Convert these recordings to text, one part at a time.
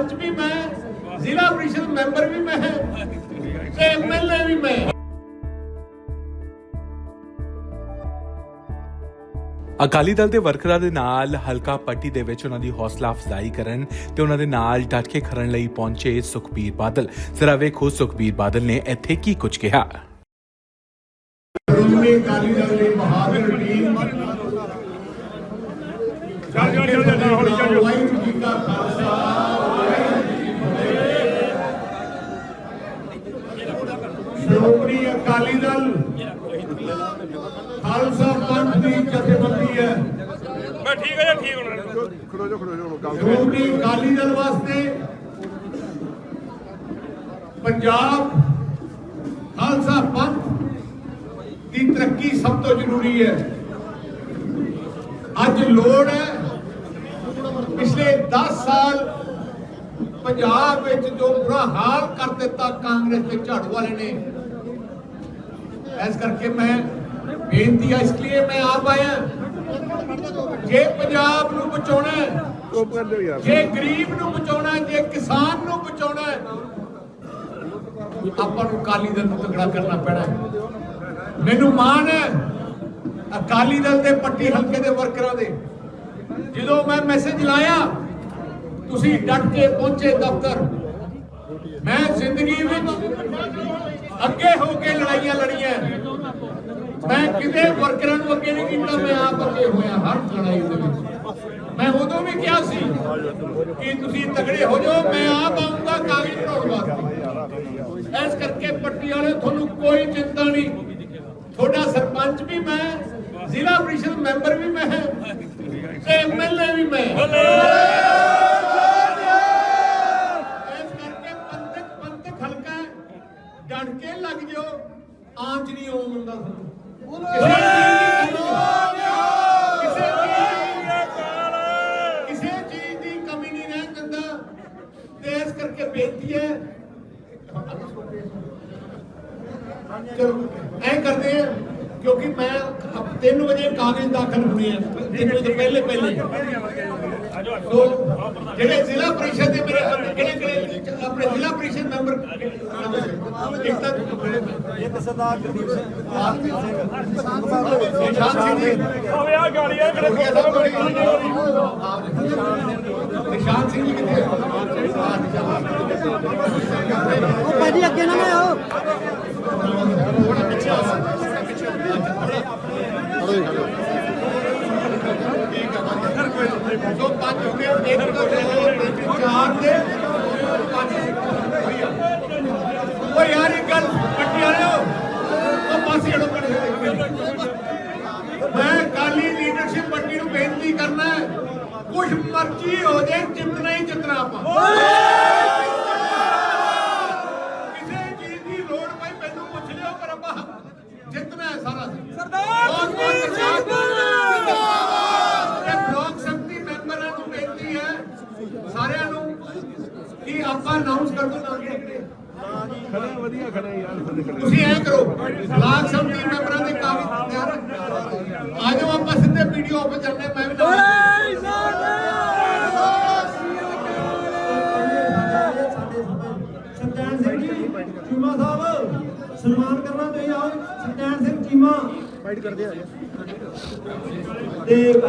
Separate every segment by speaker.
Speaker 1: ਸਰਪੰਚ ਵੀ ਮੈਂ ਜ਼ਿਲ੍ਹਾ ਪ੍ਰੀਸ਼ਦ ਮੈਂਬਰ ਵੀ ਮੈਂ ਤੇ ਐਮਐਲਏ ਵੀ ਮੈਂ
Speaker 2: ਅਕਾਲੀ ਦਲ ਦੇ ਵਰਕਰਾਂ ਦੇ ਨਾਲ ਹਲਕਾ ਪੱਟੀ ਦੇ ਵਿੱਚ ਉਹਨਾਂ ਦੀ ਹੌਸਲਾ ਅਫਜ਼ਾਈ ਕਰਨ ਤੇ ਉਹਨਾਂ ਦੇ ਨਾਲ ਡਟ ਕੇ ਖੜਨ ਲਈ ਪਹੁੰਚੇ ਸੁਖਬੀਰ ਬਾਦਲ ਜ਼ਰਾ ਵੇਖੋ ਸੁਖਬੀਰ ਬਾਦਲ ਨੇ ਇੱਥੇ ਕੀ ਕੁਝ ਕਿਹਾ
Speaker 1: ਸ਼੍ਰੋਮਣੀ ਅਕਾਲੀ ਦਲ ਦੀ ਬਹਾਦਰ ਟੀਮ ਚੱਲ ਚੱਲ ਚੱਲ ਚੱਲ ਹੌਲੀ ਚੱਲ ਵਾਹਿਗੁਰੂ ਜੀ ਕਾ ਖਾਲਸਾ ਸ਼੍ਰੋਮਣੀ ਅਕਾਲੀ ਦਲ ਖਾਲਸਾ ਪੰਥ ਦੀ ਜਥੇਬੰਦੀ ਹੈ।
Speaker 3: ਮੈਂ ਠੀਕ ਹੈ ਜੀ ਠੀਕ ਹੋਣਾ
Speaker 4: ਖੜੋ ਜੋ ਖੜੋ ਜੋ ਗੱਲ
Speaker 1: ਸ਼੍ਰੋਮਣੀ ਅਕਾਲੀ ਦਲ ਵਾਸਤੇ ਪੰਜਾਬ ਖਾਲਸਾ ਪੰਥ ਦੀ ਤਰੱਕੀ ਸਭ ਤੋਂ ਜ਼ਰੂਰੀ ਹੈ। ਅੱਜ ਲੋੜ ਹੈ ਪਿਛਲੇ 10 ਸਾਲ ਪੰਜਾਬ ਵਿੱਚ ਜੋ ਬੁਰਾ ਹਾਲ ਕਰ ਦਿੱਤਾ ਕਾਂਗਰਸ ਤੇ ਝਾੜੂ ਵਾਲੇ ਨੇ ਇਸ ਕਰਕੇ ਮੈਂ ਬੇਨਤੀ ਹੈ ਇਸ ਲਈ ਮੈਂ ਆਪ ਆਇਆ। ਜੇ ਪੰਜਾਬ ਨੂੰ ਬਚਾਉਣਾ
Speaker 4: ਚੁੱਪ ਕਰ ਜਾਓ ਯਾਰ
Speaker 1: ਜੇ ਗਰੀਬ ਨੂੰ ਬਚਾਉਣਾ ਜੇ ਕਿਸਾਨ ਨੂੰ ਬਚਾਉਣਾ ਆਪਾਂ ਨੂੰ ਅਕਾਲੀ ਦਲ ਨੂੰ ਤਗੜਾ ਕਰਨਾ ਪੈਣਾ ਮੈਨੂੰ ਮਾਣ ਹੈ ਅਕਾਲੀ ਦਲ ਦੇ ਪੱਟੀ ਹਲਕੇ ਦੇ ਵਰਕਰਾਂ ਦੇ। ਜਦੋਂ ਮੈਂ ਮੈਸੇਜ ਲਾਇਆ, ਤੁਸੀਂ ਡਟ ਕੇ ਪਹੁੰਚੇ ਦਫ਼ਤਰ, ਮੈਂ ਜ਼ਿੰਦਗੀ ਵਿੱਚ ਅੱਗੇ ਹੋ ਕੇ ਲੜਾਈਆਂ ਲੜੀਆਂ। ਮੈਂ ਕਿਤੇ ਵਰਕਰਾਂ ਨੂੰ ਅੱਗੇ ਨਹੀਂ ਕੀਤਾ, ਮੈਂ ਆਪ ਅੱਗੇ ਹੋਇਆ ਹਰ ਲੜਾਈ ਦੇ ਵਿੱਚ। ਮੈਂ ਉਦੋਂ ਵੀ ਕਿਹਾ ਸੀ ਕਿ ਤੁਸੀਂ ਤਗੜੇ ਹੋ ਜਾਓ, ਮੈਂ ਆਪ ਆਉਂਗਾ ਕਾਗਜ਼ ਬਣਾਉਣ ਵਾਸਤੇ। ਇਸ ਕਰਕੇ ਪੱਟੀ ਵਾਲੇ ਤੁਹਾਨੂੰ ਕੋਈ ਚਿੰਤਾ ਨਹੀਂ। ਤੁਹਾਡਾ ਸਰਪੰਚ ਵੀ ਮੈਂ, ਜ਼ਿਲ੍ਹਾ ਪ੍ਰੀਸ਼ਦ ਮੈਂਬਰ ਵੀ ਮੈਂ, ਤੇ ਐਮਐਲਏ ਵੀ ਮੈਂ। ਚਲੋ ਐ ਕਰਦੇ ਆ ਕਿਉਂਕਿ ਮੈਂ 3 ਵਜੇ ਕਾਗਜ਼ ਦਾਖਲ ਹੋਣੇ ਆ। 3 ਵਜੇ ਤੋਂ ਪਹਿਲੇ ਪਹਿਲੇ। ਜਿਹੜੇ ਜ਼ਿਲ੍ਹਾ ਪਰਿਸ਼ਦ ਦੇ ਮੇਰੇ ਕਿਹੜੇ ਕਿਹੜੇ ਆਪਣੇ ਜ਼ਿਲ੍ਹਾ ਪਰਿਸ਼ਦ ਮੈਂਬਰ ਇੱਕ ਤਾਂ
Speaker 5: ਇੱਕ ਸਰਦਾਰ ਗੁਰਦੀਪ ਸਿੰਘ।
Speaker 1: ਨਿਸ਼ਾਨ ਸਿੰਘ ਜੀ।
Speaker 3: ਓਏ ਆ ਗਾੜੀ ਆ ਕਿਹੜੇ
Speaker 1: ਨਿਸ਼ਾਨ ਸਿੰਘ ਜੀ ਕਿੱਥੇ ਆ?
Speaker 5: ਉਹ ਭਾਜੀ ਅੱਗੇ ਨਾ ਮੈਂ ਆਓ
Speaker 1: ਪੰਜ ਹੋ ਗਏ ਇੱਕ ਦੋ ਤਿੰਨ ਚਾਰ ਦੇ। ਪੰਜ ਓ ਯਾਰ ਇਹ ਗੱਲ ਪੱਟੀ ਵਾਲਿਓ, ਉਹ ਪਾਸੇ ਹਟੋ ਮੈਂ ਕਾਲੀ ਲੀਡਰਸ਼ਿਪ ਪੱਟੀ ਨੂੰ ਬੇਨਤੀ ਕਰਨਾ ਹੈ ਕੁਝ ਮਰਜ਼ੀ ਹੋ ਜਾਏ, ਜਿੱਤਣਾ ਹੀ ਜਿੱਤਣਾ ਆਪਾਂ। ਅਨਾਉਂਸ ਕਰ ਦੋ ਨਾ
Speaker 4: ਖੜੇ ਵਧੀਆ ਖੜੇ ਯਾਰ
Speaker 1: ਤੁਸੀਂ ਐ ਕਰੋ ਬਲਾਕ ਸੰਮਤੀ ਮੈਂਬਰਾਂ ਦੇ ਕਾਗਜ਼ ਤਿਆਰ ਆ ਜਾਓ ਆਪਾਂ ਸਿੱਧੇ ਵੀਡੀਓ ਆਫਿਸ ਚੱਲਦੇ ਮੈਂ ਵੀ ਨਾਲ
Speaker 5: ਸਤਿਆਨ ਸਿੰਘ ਜੀ ਚੀਮਾ ਸਾਹਿਬ ਸਨਮਾਨ ਕਰਨਾ ਤੁਸੀਂ ਆਓ। ਸਤਿਆਨ ਸਿੰਘ ਚੀਮਾ।
Speaker 4: ਫਾਈਟ ਕਰਦੇ ਆ
Speaker 5: ਤੇ ਹਰ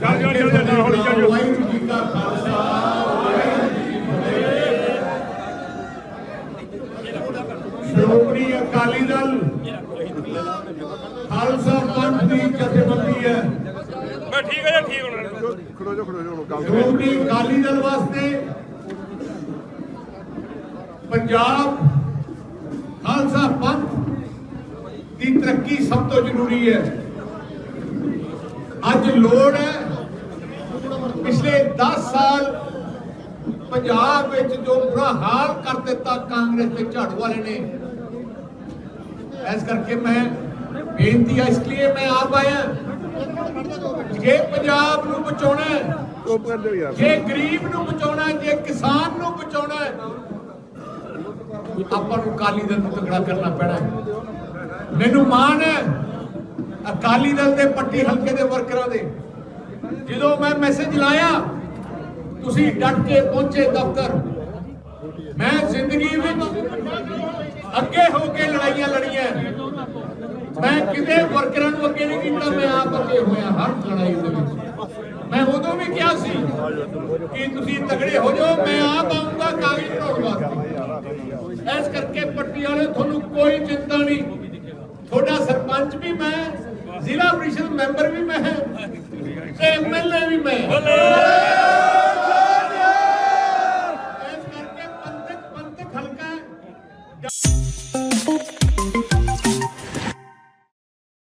Speaker 3: ਚੱਲ ਚੱਲ ਚੱਲ ਚੱਲ ਹੌਲੀ ਚੱਲ
Speaker 1: ਵਾਹਿਗੁਰੂ ਜੀ ਕਾ ਖਾਲਸਾ ਸ਼੍ਰੋਮਣੀ ਅਕਾਲੀ ਦਲ ਖਾਲਸਾ ਪੰਥ ਦੀ ਜਥੇਬੰਦੀ ਹੈ
Speaker 3: ਮੈਂ ਠੀਕ ਹੈ ਜੀ ਠੀਕ ਹੋਣਾ
Speaker 4: ਖੜੋ ਜੋ ਖੜੋ ਜੋ ਗੱਲ
Speaker 1: ਸ਼੍ਰੋਮਣੀ ਅਕਾਲੀ ਦਲ ਵਾਸਤੇ ਪੰਜਾਬ ਖਾਲਸਾ ਪੰਥ ਦੀ ਤਰੱਕੀ ਸਭ ਤੋਂ ਜ਼ਰੂਰੀ ਹੈ ਅੱਜ ਲੋੜ ਹੈ ਪਿਛਲੇ 10 ਸਾਲ ਪੰਜਾਬ ਵਿੱਚ ਜੋ ਬੁਰਾ ਹਾਲ ਕਰ ਦਿੱਤਾ ਕਾਂਗਰਸ ਤੇ ਝਾੜੂ ਵਾਲੇ ਨੇ, ਇਸ ਕਰਕੇ ਮੈਂ ਬੇਨਤੀ ਹੈ ਇਸ ਲਈ ਮੈਂ ਆਪ ਆਇਆ। ਜੇ ਪੰਜਾਬ ਨੂੰ ਬਚਾਉਣਾ ਹੈ, ਜੇ ਗਰੀਬ ਨੂੰ ਬਚਾਉਣਾ ਹੈ, ਜੇ ਕਿਸਾਨ ਨੂੰ ਬਚਾਉਣਾ ਹੈ, ਆਪਾਂ ਨੂੰ ਅਕਾਲੀ ਦਲ ਨੂੰ ਤਗੜਾ ਕਰਨਾ ਪੈਣਾ ਮੈਨੂੰ ਮਾਣ ਹੈ ਅਕਾਲੀ ਦਲ ਦੇ ਪੱਟੀ ਹਲਕੇ ਦੇ ਵਰਕਰਾਂ ਦੇ। ਜਦੋਂ ਮੈਂ ਮੈਸੇਜ ਲਾਇਆ, ਤੁਸੀਂ ਡਟ ਕੇ ਪਹੁੰਚੇ ਦਫ਼ਤਰ। ਮੈਂ ਜ਼ਿੰਦਗੀ ਵਿੱਚ ਅੱਗੇ ਹੋ ਕੇ ਲੜਾਈਆਂ ਲੜੀਆਂ। ਮੈਂ ਕਿਤੇ ਵਰਕਰਾਂ ਨੂੰ ਅੱਗੇ ਨਹੀਂ ਕੀਤਾ, ਮੈਂ ਆਪ ਅੱਗੇ ਹੋਇਆ ਹਰ ਲੜਾਈ ਦੇ ਵਿੱਚ। ਮੈਂ ਉਦੋਂ ਵੀ ਕਿਹਾ ਸੀ ਕਿ ਤੁਸੀਂ ਤਗੜੇ ਹੋ ਜਾਓ, ਮੈਂ ਆਪ ਆਉਂਗਾ ਕਾਗਜ਼ ਬਣਾਉਣ ਵਾਸਤੇ। ਇਸ ਕਰਕੇ ਪੱਟੀ ਵਾਲੇ ਤੁਹਾਨੂੰ ਕੋਈ ਚਿੰਤਾ ਨਹੀਂ। ਤੁਹਾਡਾ ਸਰਪੰਚ ਵੀ ਮੈਂ ਜ਼ਿਲ੍ਹਾ ਪ੍ਰੀਸ਼ਦ ਮੈਂਬਰ ਵੀ ਮੈਂ ਤੇ ਐਮਐਲਏ ਵੀ ਮੈਂ